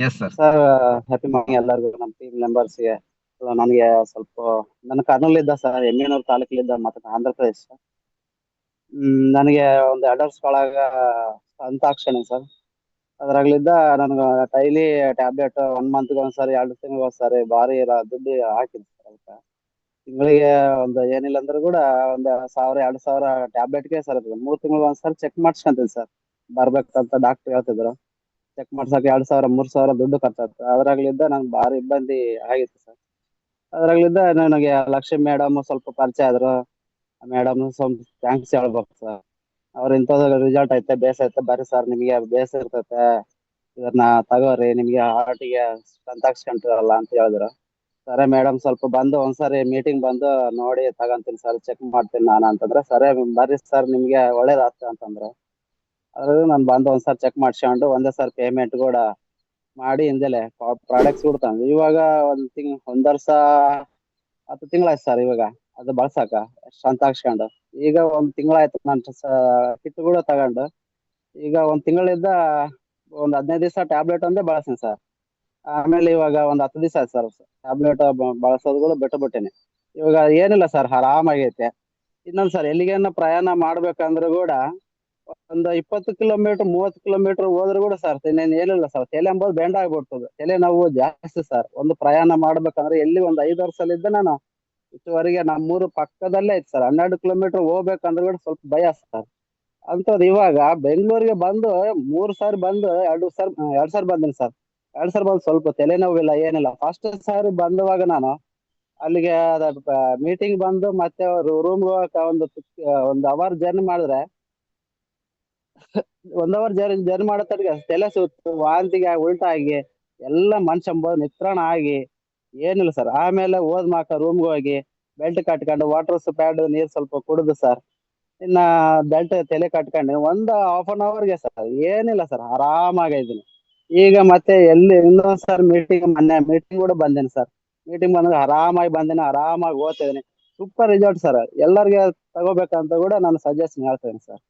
Yes sir sir happy morning ಎಲ್ಲರಿಗೂ. ನಮ್ಮ team ಮೆಂಬರ್ಸ್ಗೆ ನನಗೆ ಸ್ವಲ್ಪ, ನನ್ನ ಕರ್ನೂಲಿದ್ದ ಸರ್ ಎಮ್ಮೆನೂರು ತಾಲೂಕಲ್ಲಿದ್ದ ಮತ್ತೆ ಆಂಧ್ರ ಪ್ರದೇಶ ನನಗೆ ಒಂದು ಅಡಲ್ಟ್ಸ್ ಒಳಗ ಅಂತಾಕ್ಷಣೆ ಸರ್ ಅದ್ರಾಗ್ಲಿದ್ದ ನನಗೆ ಡೈಲಿ ಟ್ಯಾಬ್ಲೆಟ್ ಒನ್ ಮಂತ್ಗೆ ಒಂದ್ಸರಿ, ಎರಡು ತಿಂಗಳಿಗೆ ಒಂದ್ಸರಿ ಭಾರಿ ದುಡ್ಡು ಹಾಕಿದ್ದೆ ಸರ್ ಅದಕ್ಕೆ. ತಿಂಗಳಿಗೆ ಒಂದು ಏನಿಲ್ಲ ಅಂದ್ರೂ ಕೂಡ ಒಂದು ಸಾವಿರ, ಎರಡು ಸಾವಿರ ಟ್ಯಾಬ್ಲೆಟ್ಗೆ ಸರ್ ಮೂರು ತಿಂಗಳಿಗೆ ಒಂದ್ಸರಿ ಚೆಕ್ ಮಾಡಿಸ್ಕೊಂತೀನಿ ಸರ್ ಬರ್ಬೇಕಂತ ಡಾಕ್ಟರ್ ಹೇಳ್ತಿದ್ರು. ಚೆಕ್ ಮಾಡ್ಸಕ್ಕೆ ಎರಡ್ ಸಾವಿರ, ಮೂರ್ ಸಾವಿರ ದುಡ್ಡು ಖರ್ಚಾಗ್ತದೆ ಅದ್ರಾಗ್ಲಿದ್ದ ನಂಗೆ ಭಾರಿ ಇಬ್ಬಂದಿ ಆಗಿತ್ತು ಸರ್. ಅದ್ರಾಗ್ಲಿದ್ದ ನನಗೆ ಲಕ್ಷ್ಮಿ ಮೇಡಮ್ ಸ್ವಲ್ಪ ಪರಿಚಯ ಆದ್ರು. ಮೇಡಮ್ ಸ್ವಲ್ಪ ಥ್ಯಾಂಕ್ಸ್ ಹೇಳ್ಬೇಕು ಸರ್. ಅವ್ರ ಇಂಥದ್ದು ರಿಸಲ್ಟ್ ಐತೆ, ಬೇಸ್ ಐತೆ, ಬರ್ರಿ ಸರ್, ನಿಮಗೆ ಬೇಸ್ ಇರ್ತೈತೆ. ಇದನ್ನ ತಗೋರಿ, ನಿಮ್ಗೆ ಹಾರ್ಟಿಗೆ ಕಂತಾಕ್ಸ್ಕೊಂತೀರಲ್ಲ ಅಂತ ಹೇಳಿದ್ರು. ಸರಿ ಮೇಡಮ್ ಸ್ವಲ್ಪ ಬಂದು ಒಂದ್ಸರಿ ಮೀಟಿಂಗ್ ಬಂದು ನೋಡಿ ತಗೊಂತೀನಿ ಸರ್ ಚೆಕ್ ಮಾಡ್ತೀನಿ ನಾನು ಅಂತಂದ್ರೆ, ಸರಿ ಬರ್ರಿ ಸರ್, ನಿಮ್ಗೆ ಒಳ್ಳೇದಾಗ್ತದೆ ಅಂತಂದ್ರು. ಅದ್ರಾಗ ನಾನು ಬಂದು ಒಂದ್ಸಲ ಚೆಕ್ ಮಾಡ್ಸ್ಕೊಂಡು ಒಂದೇ ಸರ್ ಪೇಮೆಂಟ್ ಕೂಡ ಮಾಡಿ ಹಿಂದೆಲೆ ಪ್ರಾಡಕ್ಟ್ಸ್ ಕೊಡ್ತಾನೆ ಇವಾಗ ಒಂದ್ ತಿಂಗ್, ಒಂದ್ ವರ್ಷ, ಹತ್ತು ತಿಂಗಳಾಯ್ತು ಸರ್ ಇವಾಗ. ಅದು ಬಳಸಾಕ ಅಂತ ಹಾಕ್ಸ್ಕೊಂಡು. ಈಗ ಒಂದ್ ತಿಂಗಳಾಯ್ತು ನಾನು ಕಿಟ್ ಕೂಡ ತಗೊಂಡು. ಈಗ ಒಂದ್ ತಿಂಗಳಿಂದ ಒಂದ್ ಹದಿನೈದು ದಿವಸ ಟ್ಯಾಬ್ಲೆಟ್ ಒಂದೇ ಬಳಸ್ತೀನಿ ಸರ್ ಆಮೇಲೆ ಇವಾಗ ಒಂದ್ ಹತ್ತು ದಿವಸ ಆಯ್ತು ಸರ್ ಟ್ಯಾಬ್ಲೆಟ್ ಬಳಸೋದು ಕೂಡ ಬಿಟ್ಟು ಬಿಟ್ಟೇನೆ. ಇವಾಗ ಏನಿಲ್ಲ ಸರ್ ಆರಾಮಾಗೈತೆ. ಇನ್ನೊಂದ್ ಸರ್ ಎಲ್ಲಿಗೇನ ಪ್ರಯಾಣ ಮಾಡ್ಬೇಕಂದ್ರೂ ಕೂಡ ಒಂದು ಇಪ್ಪತ್ತು ಕಿಲೋಮೀಟರ್ ಮೂವತ್ತು ಕಿಲೋಮೀಟರ್ ಹೋದ್ರು ಕೂಡ ಸರ್ ಇನ್ನೇನು ಏನಿಲ್ಲ ಸರ್ ತಲೆ ಎಂಬುದು ಬೆಂಡ್ ಆಗ್ಬಿಡ್ತದೆ. ತಲೆ ನಾವು ಜಾಸ್ತಿ ಸರ್ ಒಂದು ಪ್ರಯಾಣ ಮಾಡ್ಬೇಕಂದ್ರೆ ಎಲ್ಲಿ ಒಂದು ಐದು ಇದ್ದ ನಾನು ಇಷ್ಟುವರೆಗೆ ನಮ್ಮೂರು ಪಕ್ಕದಲ್ಲೇ ಐತೆ ಸರ್ ಹನ್ನೆರಡು ಕಿಲೋಮೀಟರ್ ಹೋಗ್ಬೇಕಂದ್ರೆ ಕೂಡ ಸ್ವಲ್ಪ ಭಯ ಸರ್ ಅಂತದ್ ಇವಾಗ ಬೆಂಗಳೂರಿಗೆ ಬಂದು ಮೂರು ಸಾರಿ ಬಂದು, ಎರಡು ಸಾರಿ ಎರಡು ಸಾರಿ ಬಂದಿನಿ ಸರ್ ಎರಡು ಸಾರಿ ಬಂದು ಸ್ವಲ್ಪ ತಲೆನೋವಿಲ್ಲ ಏನಿಲ್ಲ. ಫಸ್ಟ್ ಸಾರಿ ಬಂದವಾಗ ನಾನು ಅಲ್ಲಿಗೆ ಮೀಟಿಂಗ್ ಬಂದು ಮತ್ತೆ ರೂಮ್ ಒಂದು ಒಂದು ಅವರ್ ಜರ್ನಿ ಮಾಡಿದ್ರೆ ಒಂದ್ ಅವರ್ ಜರ್ನಿ ಜರ್ನಿ ಮಾಡೋ ತನಕ ತಲೆ ಸುತ್ತು, ವಾಂತಿಗೆ ಉಲ್ಟಾ ಆಗಿ, ಎಲ್ಲ ಮನುಷ್ಯ ನಿತ್ರಾಣ ಆಗಿ, ಏನಿಲ್ಲ ಸರ್ ಆಮೇಲೆ ಹೋದ್ಮಾಕ ರೂಮ್ಗೆ ಹೋಗಿ ಬೆಲ್ಟ್ ಕಟ್ಕೊಂಡು ವಾಟರ್ ಪ್ಯಾಡ್ ನೀರ್ ಸ್ವಲ್ಪ ಕುಡಿದು ಸರ್ ಇನ್ನ ಬೆಲ್ಟ್ ತಲೆ ಕಟ್ಕೊಂಡು, ಒಂದ್ ಹಾಫ್ ಅನ್ ಅವರ್ಗೆ ಸರ್ ಏನಿಲ್ಲ ಸರ್ ಆರಾಮಾಗಿದ್ದೀನಿ ಈಗ ಮತ್ತೆ ಎಲ್ಲಿ ಇನ್ನೊಂದ್ ಸರ್ ಮೀಟಿಂಗ್ ಮೊನ್ನೆ ಮೀಟಿಂಗ್ ಕೂಡ ಬಂದೇನೆ ಸರ್ ಮೀಟಿಂಗ್ ಬಂದಾಗ ಆರಾಮಾಗಿ ಬಂದೇನೆ, ಆರಾಮಾಗಿ ಓದ್ತಿದ್ದೀನಿ ಸೂಪರ್ ರಿಸಲ್ಟ್ ಸರ್ ಎಲ್ಲರಿಗೆ ತಗೋಬೇಕಂತ ಕೂಡ ನಾನು ಸಜೆಷನ್ ಹೇಳ್ತೇನೆ ಸರ್